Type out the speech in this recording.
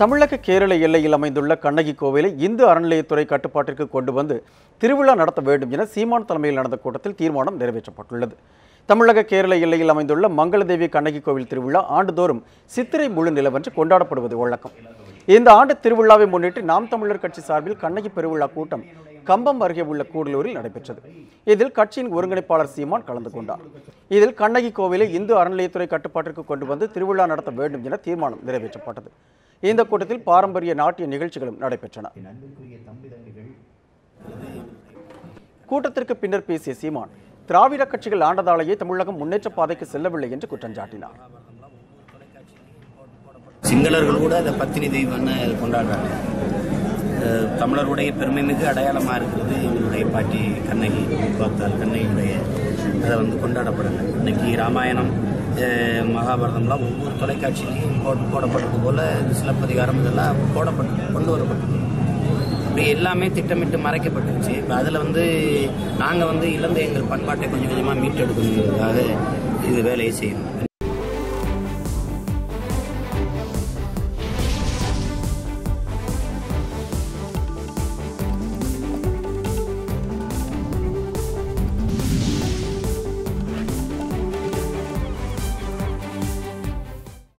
தமிழக கேரள எல்லையில் அமைந்துள்ள கண்ணகி கோவிலை இந்து அறநிலையத்துறை கட்டுப்பாட்டிற்கு கொண்டு வந்து திருவிழா நடத்த வேண்டும் என சீமான் தலைமையில் நடந்த கூட்டத்தில் தீர்மானம் நிறைவேற்றப்பட்டுள்ளது. தமிழக கேரள எல்லையில் அமைந்துள்ள மங்களதேவி கண்ணகி கோவில் திருவிழா ஆண்டுதோறும் சித்திரை முழு நிலவன்று கொண்டாடப்படுவது வழக்கம். இந்த ஆண்டு திருவிழாவை முன்னிட்டு நாம் தமிழர் கட்சி சார்பில் கண்ணகி பெருவிழா கூட்டம் கம்பம் அருகே உள்ள கூடலூரில் நடைபெற்றது. இதில் கட்சியின் ஒருங்கிணைப்பாளர் சீமான் கலந்து கொண்டார். இதில் கண்ணகி கோவிலை இந்து அறநிலையத்துறை கட்டுப்பாட்டிற்கு கொண்டு வந்து திருவிழா நடத்த வேண்டும் என தீர்மானம் நிறைவேற்றப்பட்டது. இந்த கூட்டத்தில் பாரம்பரிய நாட்டிய நிகழ்ச்சிகளும் நடைபெற்றன. கூட்டத்திற்கு பின்னர் பேசிய சீமான் திராவிட கட்சிகள் ஆண்டதாலேயே தமிழகம் முன்னேற்ற பாதைக்கு செல்லவில்லை என்று குற்றம் சாட்டினார். சிங்களர்கள் கூட அதை பத்தினி தெய்வம்னு கொண்டாடுறாங்க. தமிழருடைய பெருமைமிகு அடையாளமாக இருக்கிறது எங்களுடைய பாட்டி கண்ணகி பார்த்தால் கண்ணகியுடைய அதை வந்து கொண்டாடப்படுது இன்னைக்கு ராமாயணம் மகாபாரதம்லாம் ஒவ்வொரு தொலைக்காட்சியிலையும் போட் போடப்பட்டது போல் சிலப்பதிகாரம் இதெல்லாம் போடப்பட்டு கொண்டு வரப்பட்டது. இப்படி எல்லாமே திட்டமிட்டு மறைக்கப்பட்டுருச்சு. இப்போ அதில் வந்து நாங்கள் வந்து இழந்த எங்கள் பண்பாட்டை கொஞ்சம் கொஞ்சமாக மீட்டெடுக்கணுங்கிறதுக்காக இது வேலையை செய்யணும்.